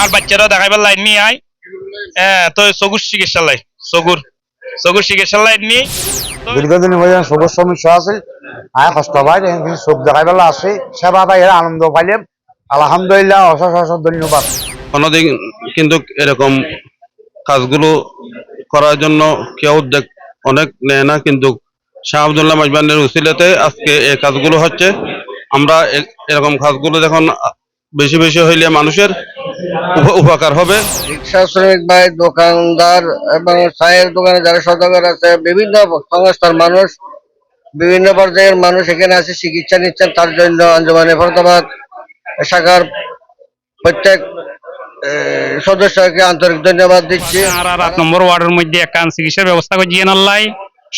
আর বাচ্চারা দেখাইবার লাইন নিয়ে আয়। হ্যাঁ তো চকুর চিকিৎসা লাই চকুর চকুর চিকিৎসা লাইন নিয়ে দীর্ঘদিন হয়ে সবুজ সমস্যা আছে। আয় কষ্ট পাই কিন্তু সব দেখাই বেলা আছে। সেবা পাই আনন্দ পাইলাম আলহামদুলিল্লাহ অশেষ অশেষ ধন্যবাদ। অন্যদিন কিন্তু এরকম কাজগুলো করার জন্য কেউ উদ্যোগ অনেক নেয় না কিন্তু শাহ আবদুল্লাহ মাজবানের উসিলাতে আজকে এই কাজগুলো হচ্ছে। আমরা এরকম কাজগুলো যখন বেশি বেশি হইলে মানুষের উপকার হবে? রিক্সা শ্রমিক ভাই দোকানদার এবং চায়ের দোকানে যারা সদাগর আছে বিভিন্ন সংস্থার মানুষ বিভিন্ন পর্যায়ের মানুষ এখানে আছে চিকিৎসা নিচ্ছেন তার জন্য আঞ্জুমানে ফরদাবাদ শাখার প্রত্যেক সদস্যকে আন্তরিক ধন্যবাদ দিচ্ছি। আর আট নম্বর ওয়ার্ডের মধ্যে একখান চিকিৎসার ব্যবস্থা করছি আল্লাহ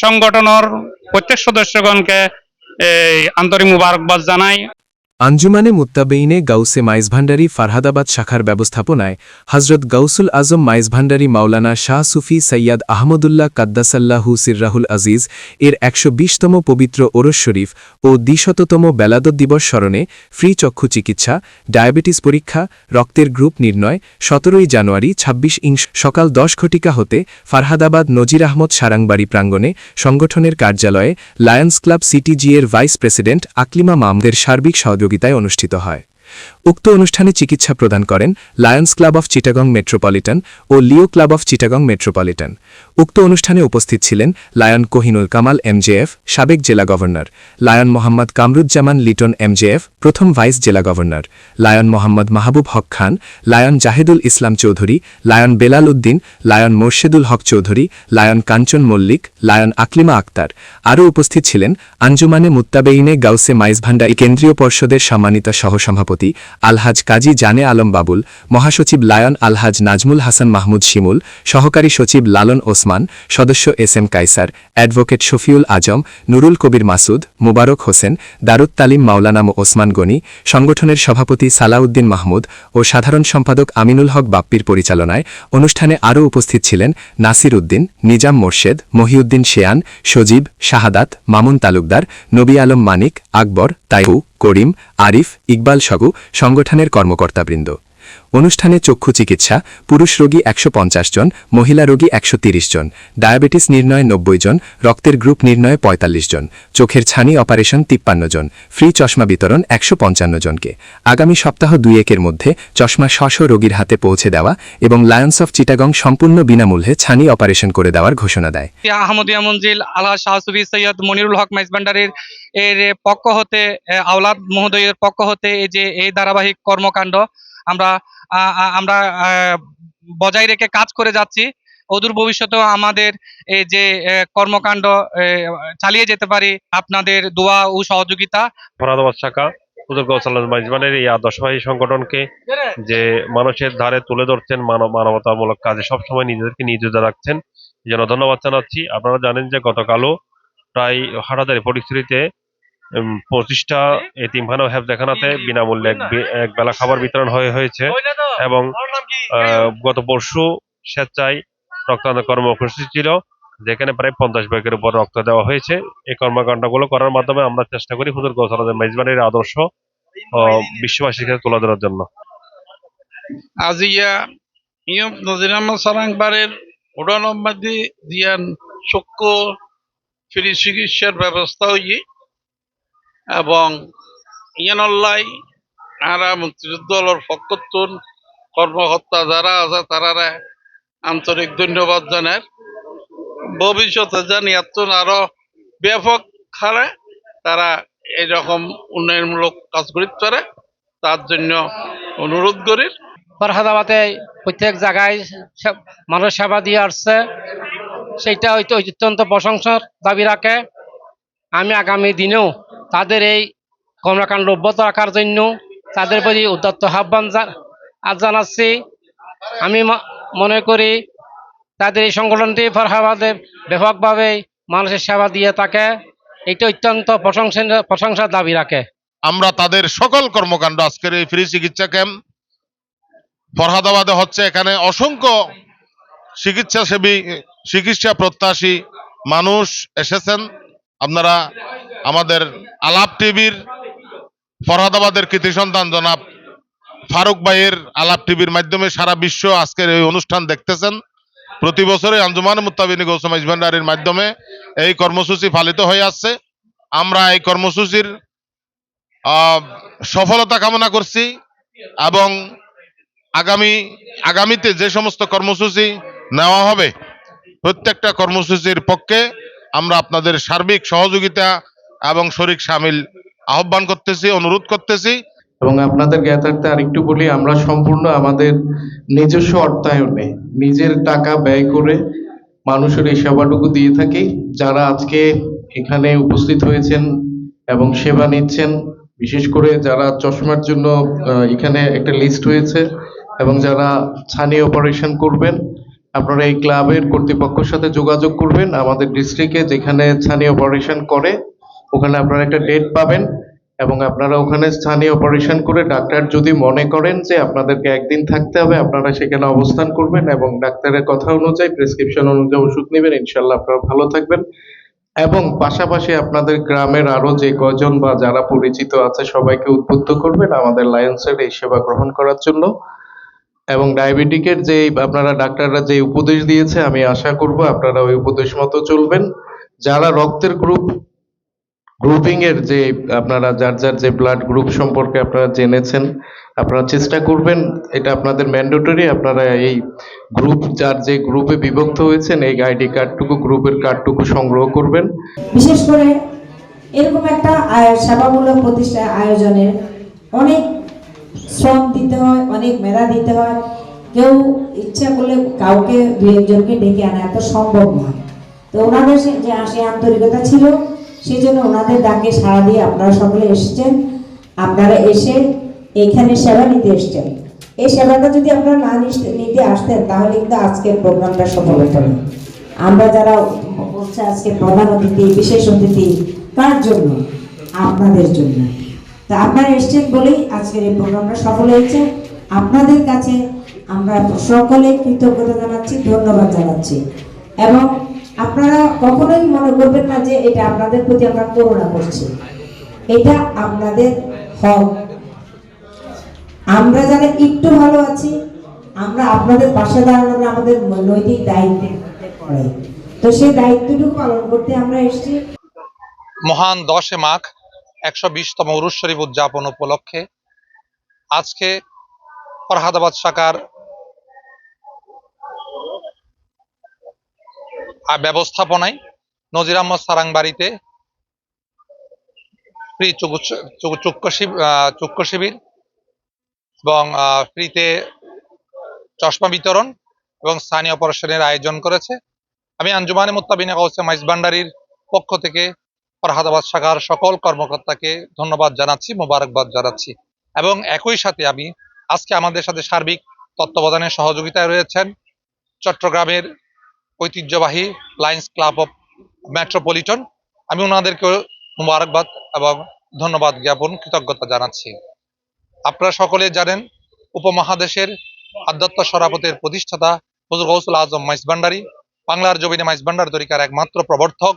সংগঠনের প্রত্যেক সদস্যগণকে এই আন্তরিক মুবারকবাদ জানাই। আঞ্জুমানে মুত্তাবেইনে গাউসে মাইজভান্ডারি ফারহাদাবাদ শাখার ব্যবস্থাপনায় হজরত গাউসুল আজম মাইজভান্ডারি মাওলানা শাহ সুফি সৈয়দ আহমদুল্লাহ কাদ্দাসাল্লাহু সিররাহুল আজিজ এর একশো বিশতম পবিত্র ওরস শরীফ ও দ্বিশততম বেলাদত দিবস স্মরণে ফ্রি চক্ষু চিকিৎসা, ডায়াবেটিস পরীক্ষা, রক্তের গ্রুপ নির্ণয়, সতেরোই জানুয়ারি ২৬ ইংশ সকাল দশ ঘটিকা হতে ফারহাদাবাদ নজির আহমদ সারাংবাড়ি প্রাঙ্গণে সংগঠনের কার্যালয়ে লায়ন্স ক্লাব সিটিজি এর ভাইস প্রেসিডেন্ট আকলিমা মামদের সার্বিক সহযোগিতায় অনুষ্ঠিত হয়। উক্ত অনুষ্ঠানে চিকিৎসা প্রদান করেন Lions Club of Chittagong metropolitan O Leo Club of Chittagong metropolitan. উক্ত অনুষ্ঠানে উপস্থিত ছিলেন লায়ন কোহিনুল কামাল এমজেএফ, সাবেক জেলা governor, lion Mohammad Kamruzzaman Liton MJF, প্রথম ভাইস জেলা governor, lion Mohammad Mahbub Haque Khan, lion Jahedul Islam Chowdhury, lion Belal Uddin, lion Morshedul Haque Chowdhury, lion Kanchan Mallick, lion Aklima Akhter. আরও উপস্থিত ছিলেন আঞ্জুমানে মুত্তাবেইনে গাউসে মাইজভান্ডারি কেন্দ্রীয় পর্ষদের সম্মানিত সহসভাপতি আলহাজ কাজী জানে আলম বাবুল, মহাসচিব লায়ন আলহাজ নাজমুল হাসান মাহমুদ শিমুল, সহকারী সচিব লালন ওসমান, সদস্য S M Kaisar advocate Shafiul Azam, Nurul Kabir Masud, Mubarak Hossain Darut Talim Maulana Osman Gani, সংগঠনের সভাপতি সালাউদ্দিন মাহমুদ ও সাধারণ সম্পাদক আমিনুল হক বাপ্পির পরিচালনায় অনুষ্ঠানে আরও উপস্থিত ছিলেন নাসির উদ্দিন, নিজাম মোর্শেদ, মহিউদ্দিন শেয়ান, সজীব শাহাদাত, মামুন তালুকদার, নবী আলম মানিক, আকবর তাইবু করিম আরিফ ইকবাল সগু সংগঠনের কর্মকর্তাবৃন্দ। অনুষ্ঠানে চক্ষু চিকিৎসা, পুরুষ রোগী একশো পঞ্চাশ জন, মহিলা রোগী একশো জন, ডায়াবেটিস নির্ণয় নব্বই জন, রক্তের গ্রুপ নির্ণয়ে ৪৫ জন, চোখের ছানি অপারেশন তিপ্পান্ন জন, ফ্রি চশমা বিতরণ একশো জনকে। আগামী সপ্তাহ দুই একের মধ্যে চশমা শশ রোগীর হাতে পৌঁছে দেওয়া এবং লায়ন্স অফ চিটাগং সম্পূর্ণ বিনামূল্যে ছানি অপারেশন করে দেওয়ার ঘোষণা দেয়। মনিরুল হক এর পক্ষ হতে আওলাদ মহোদয়ের পক্ষ হতে, এই যে এই ধারাবাহিক কর্মকাণ্ড আমরা আমরা বজায় রেখে কাজ করে যাচ্ছি। অদূর ভবিষ্যতেও আমাদের এই যে কর্মকাণ্ড চালিয়ে যেতে পারি আপনাদের দোয়া ও সহযোগিতা। এই আদর্শবাহী সংগঠনকে যে মানুষের ধারে তুলে ধরছেন মানব, মানবতামূলক কাজে সবসময় নিজেদেরকে নিয়োজিত রাখছেন। জন্য ধন্যবাদ জানাচ্ছি। আপনারা জানেন যে গতকালও প্রায় হাটাদারি পরিস্থিতিতে পঁচিশটা এতিমখানা হেফজাখানাতে বিনামূল্যে এক বেলা খাবার বিতরণ হয়ে হয়েছে। এবং আহ, গত পরশু স্বেচ্ছায় রক্তদান কর্মসূচি ছিল যেখানে প্রায় পঞ্চাশ ব্যাগের উপর রক্ত দেওয়া হয়েছে। এই কর্মকাণ্ডগুলো করার মাধ্যমে আমরা চেষ্টা করি হুজুর গৌসালাদের মেজবানের আদর্শ আহ, বিশ্ববাসীর কাছে তুলে ধরার জন্য। আজিয়া ইয়ম নজিরামা সারাংবারের উড়ানম্বাদি দিয়ান চক্ষু ফ্রি চিকিৎসার ব্যবস্থা হইয়ে এবং ইয়ানল্লাই আরা মুক্তিযুদ্ধ দলের পক্ষতুন কর্মকর্তা যারা আছে, তারারে আন্তরিক ধন্যবাদ জানার ভবিষ্যতে জানি এতন আরও ব্যাপক হারে তারা এরকম উন্নয়নমূলক কাজ করতে পারে, তার জন্য অনুরোধ করি। ফরহাদাবাদে প্রত্যেক জায়গায় মানুষ সেবা দিয়ে আসছে। সেইটা হয়তো অত্যন্ত প্রশংসার দাবি রাখে। আমি আগামী দিনেও তাদের এই কর্মকাণ্ড অব্যাহত রাখার জন্য তাদের প্রতি উদ্যত্ত আহ্বান জানাচ্ছি। আমি মনে করি তাদের এই সংগঠনটি ফরহাবাদে ব্যাপকভাবে মানুষের সেবা দিয়ে থাকে। এটা অত্যন্ত প্রশংসা প্রশংসার দাবি রাখে। আমরা তাদের সকল কর্মকাণ্ড আজকের এই ফ্রি চিকিৎসা ক্যাম্প ফরহাদাবাদে হচ্ছে। এখানে অসংখ্য চিকিৎসাসেবী, চিকিৎসা প্রত্যাশী মানুষ এসেছেন। আপনারা আমাদের আলাপ টিভির ফরহাদাবাদের কৃতি সন্তান জনাব ফারুক ভাইয়ের আলাপ টিভির মাধ্যমে সারা বিশ্ব আজকের এই অনুষ্ঠান দেখতেছেন। প্রতি বছরে আঞ্জুমান মুত্তাবিনী গৌসম ভান্ডারের মাধ্যমে এই কর্মসূচি পালিত হয়ে আসছে। আমরা এই কর্মসূচির সফলতা কামনা করছি এবং আগামী, আগামীতে যে সমস্ত কর্মসূচি নেওয়া হবে, প্রত্যেকটা কর্মসূচির পক্ষে আমরা আপনাদের সার্বিক সহযোগিতা এবং শরিক সামিল আহ্বান করতেছি, অনুরোধ করতেছি। এবং আপনাদের জ্ঞাতার্থে আরেকটু বলি, আমরা সম্পূর্ণ আমাদের নিজস্ব অর্থায়নে নিজের টাকা ব্যয় করে মানুষের এই সেবাটুকু দিয়ে থাকি। যারা আজকে এখানে উপস্থিত হয়েছেন এবং সেবা নিচ্ছেন, বিশেষ করে যারা চশমার জন্য এখানে একটা লিস্ট হয়েছে এবং যারা ছানি অপারেশন করবেন আপনারা এই ক্লাবের কর্তৃপক্ষের সাথে যোগাযোগ করবেন। আমাদের ডিস্ট্রিক্টে যেখানে ছানি অপারেশন করে, ওখানে আপনারা একটা ডেট পাবেন এবং আপনারা ওখানে স্থানীয় অপারেশন করে ডাক্তার যদি মনে করেন যে আপনাদেরকে একদিন থাকতে হবে, আপনারা সেখানে অবস্থান করবেন এবং ডাক্তারের কথা অনুযায়ী প্রেসক্রিপশন অনুযায়ী ওষুধ নেবেন। ইনশাল্লাহ আপনারা ভালো থাকবেন। এবং পাশাপাশি আপনাদের গ্রামের আরও যে কজন বা যারা পরিচিত আছে, সবাইকে উদ্বুদ্ধ করবেন আমাদের লায়ন্সের এই সেবা গ্রহণ করার জন্য। এবং ডায়াবেটিকের যে আপনারা ডাক্তাররা যে উপদেশ দিয়েছে, আমি আশা করব আপনারা ওই উপদেশ মতো চলবেন। যারা রক্তের গ্রুপ গ্রুপিং এর যে আপনারা যার যার যে ব্লাড গ্রুপ সম্পর্কে আপনারা জেনেছেন, আপনারা চেষ্টা করবেন, এটা আপনাদের ম্যান্ডেটরি আপনারা এই গ্রুপ যার যে গ্রুপে বিভক্ত হয়েছেন, এই আইডি কার্ডটুকু গ্রুপের কার্ডটুকু সংগ্রহ করবেন। বিশেষ করে এরকম একটা সেবামূলক প্রতিষ্ঠা, আয়োজনের অনেক শ্রম দিতে হয়, অনেক মেধা দিতে হয়। কেউ ইচ্ছা করলে কাউকে দু একজনকে ডেকে আনা এত সম্ভব নয়। তো ওনাদের যে আসে আন্তরিকতা ছিল, সেই জন্য ওনাদের ডাকে সাড়া দিয়ে আপনারা সকলে এসেছেন। আপনারা এসে এখানে সেবা নিতে এসেছেন। এই সেবাটা যদি আপনারা না নিতে আসতেন, তাহলে কিন্তু আজকের প্রোগ্রামটা সফল হতো না। আমরা যারা বলছে আজকে প্রধান অতিথি, বিশেষ অতিথি, কার জন্য? আপনাদের জন্য। তা আপনারা এসছেন বলেই আজকের এই প্রোগ্রামটা সফল হয়েছে। আপনাদের কাছে আমরা সকলে কৃতজ্ঞতা জানাচ্ছি, ধন্যবাদ জানাচ্ছি। এবং আপনারা কখনোই মনে করবেন না যে এটা আপনাদের প্রতি আমরা করুণা করছি। এটা আপনাদের হক। আমরা যারা একটু ভালো আছি, আমরা আপনাদের পাশে দাঁড়ানোর আমাদের নৈতিক দায়িত্ব পড়ে। তো সেই দায়িত্বটুকু পালন করতে আমরা এসেছি। মহান দশে মাঘ একশো বিশতম উরুস শরীফ উদযাপন উপলক্ষে আজকে ফরহাদাবাদ শাখার ব্যবস্থাপনায় নজির আহমদ সারাং বাড়িতে ফ্রি চক্ষু শিবির এবং ফ্রিতে চশমা বিতরণ এবং স্থানীয় অপারেশনের আয়োজন করেছে। আমি আঞ্জুমানে মুত্তাবিনা কাউসে মাইজ ভান্ডারির পক্ষ থেকে ফরহাদাবাদ শাখার সকল কর্মকর্তাকে ধন্যবাদ জানাচ্ছি, মোবারকবাদ জানাচ্ছি। এবং একই সাথে আমি আজকে আমাদের সাথে সার্বিক তত্ত্বাবধানের সহযোগিতায় রয়েছেন চট্টগ্রামের ঐতিহ্যবাহী লায়ন্স ক্লাব অফ মেট্রোপলিটন আমি ওনাদেরকেও মোবারকবাদ এবং ধন্যবাদ জ্ঞাপন, কৃতজ্ঞতা জানাচ্ছি। আপনারা সকলে জানেন, উপমহাদেশের আধ্যাত্ম সরাপতের প্রতিষ্ঠাতা হুজুর গৌসুল আজম মাইস ভান্ডারী বাংলার জমিনে মাইস ভান্ডার তরিকার একমাত্র প্রবর্তক।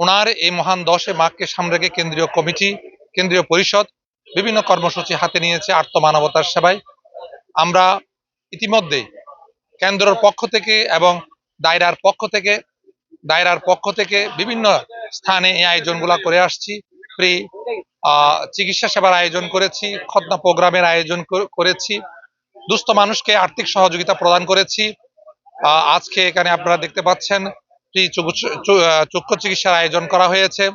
ওনার এই মহান দশে মাঘকে সামনে রেখে কেন্দ্রীয় কমিটি, কেন্দ্রীয় পরিষদ, বিভিন্ন কর্মসূচি হাতে নিয়েছে আর্থ মানবতার সেবায়। আমরা ইতিমধ্যে কেন্দ্রের পক্ষ থেকে এবং দায়রার পক্ষ থেকে, দায়রার পক্ষ থেকে বিভিন্ন স্থানে এই আয়োজনগুলো করে আসছি। ফ্রি চিকিৎসা সেবার আয়োজন করেছি খতনা প্রোগ্রামের আয়োজন কর- করেছি, দুস্থ মানুষকে আর্থিক সহযোগিতা প্রদান করেছি। আজকে এখানে আপনারা দেখতে পাচ্ছেন চক্ষু- চিকিৎসার আয়োজন করা হয়েছে।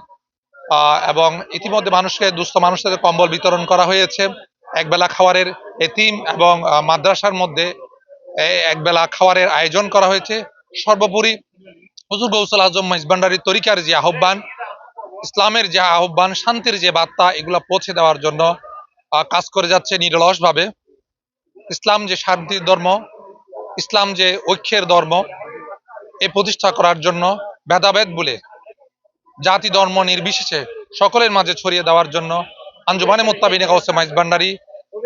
এবং ইতিমধ্যে মানুষকে, দুস্থ মানুষদের কম্বল বিতরণ করা হয়েছে। একবেলা খাওয়ারের এতিম এবং মাদ্রাসার মধ্যে একবেলা খাওয়ারের আয়োজন করা হয়েছে। সর্বোপরি হুজুর গৌসল আজম মাইজবান্ডারি তরিকার যে আহ্বান, ইসলামের যে আহ্বান, শান্তির যে বার্তা, এগুলো পৌঁছে দেওয়ার জন্য কাজ করে যাচ্ছে নিরলস ভাবে ইসলাম যে শান্তির ধর্ম, ইসলাম যে ঐক্যের ধর্ম এ প্রতিষ্ঠা করার জন্য ভেদাভেদ বলে জাতি ধর্ম নির্বিশেষে সকলের মাঝে ছড়িয়ে দেওয়ার জন্য আঞ্জুমানে মোত্তাবিনে কাউসে মাইজ ভান্ডারি,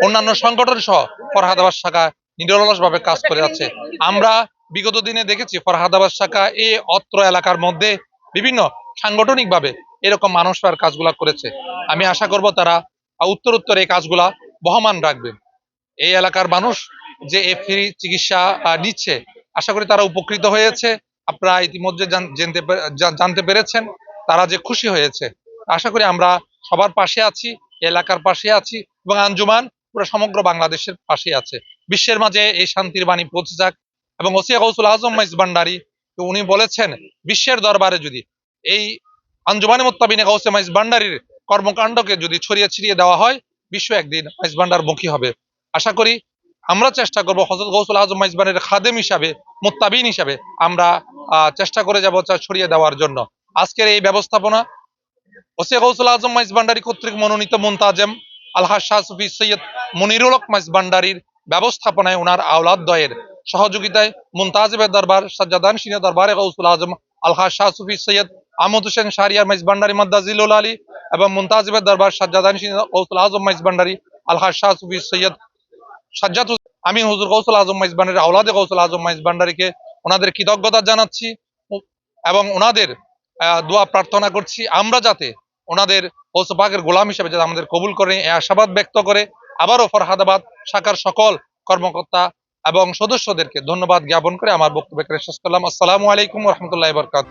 অন্যান্য সংগঠন সহ ফরহাদাবাদ শাখা নিরলসভাবে কাজ করে যাচ্ছে আমরা বিগত দিনে দেখেছি ফরহাদাবাদ শাখা এ অত্র এলাকার মধ্যে বিভিন্ন সাংগঠনিকভাবে এরকম মানুষরার কাজগুলা করেছে। আমি আশা করব তারা উত্তর উত্তর এই কাজগুলা বহমান রাখবে। এই এলাকার মানুষ যে এ ফ্রি চিকিৎসা নিচ্ছে আশা করি তারা উপকৃত হয়েছে। আপনারা ইতিমধ্যে জানতে পেরেছেন তারা যে খুশি হয়েছে। আশা করি আমরা সবার পাশে আছি, এলাকার পাশে আছি এবং আঞ্জুমান পুরো সমগ্র বাংলাদেশের পাশে আছে। বিশ্বের মাঝে এই শান্তির বাণী পৌঁছে যাক এবং ওসিয়া গৌসুল আজম মাইজ ভান্ডারি, উনি বলেছেন, বিশ্বের দরবারে যদি এই আঞ্জুমানে মোত্তাবিনে গৌসে মাইজ ভান্ডারির কর্মকাণ্ডকে যদি ছড়িয়ে ছিড়িয়ে দেওয়া হয়, বিশ্ব একদিন মাইজ ভান্ডার মুখী হবে। আশা করি আমরা চেষ্টা করব হজরত গৌসুল আজম ভান্ডারের খাদেম হিসাবে, মোত্তাবিন হিসাবে আমরা চেষ্টা করে যাব ছড়িয়ে দেওয়ার জন্য। আজকের এই ব্যবস্থাপনা ওসিয়া গৌসুল আজম মাইজ ভান্ডারি কর্তৃক মনোনীত মুনতাজেম আলহাজ শাহ সুফি সৈয়দ মনিরুল হক মাইজ ভান্ডারির ব্যবস্থাপনায় ওনার আওলাদ দয়ের সহযোগিতায় মুনতাজিবের দরবার, সাজ্জাদান সিনে দরবারে গৌসুল আজম আলহাজ শাহ সুফি সৈয়দ আহমদ হোসেন শাহরিয়ার মাইজ ভান্ডারি মাদ্দাজিলুল আলী এবং মুনতাজিবের দরবার, সাজ্জাদান সিনে গৌসুল আজম মাইজ ভান্ডারি আলহাজ শাহ সুফি সৈয়দ সাজ্জাদ আমিন হুজুর গৌসুল আজম মাইজ ভান্ডারির আওলাদে গৌসুল আজম মাইজ ভান্ডারিকে ওনাদের কৃতজ্ঞতা জানাচ্ছি এবং ওনাদের দোয়া প্রার্থনা করছি আমরা যাতে ওনাদের পাকের গোলাম হিসেবে যাতে আমাদের কবুল করে, এই আশাবাদ ব্যক্ত করে, আবারও ফরহাদাবাদ শাখার সকল কর্মকর্তা এবং সদস্যদেরকে ধন্যবাদ জ্ঞাপন করে আমার বক্তব্য শেষ করলাম। আসসালামু আলাইকুম রহমতুল্লাহ বরকাত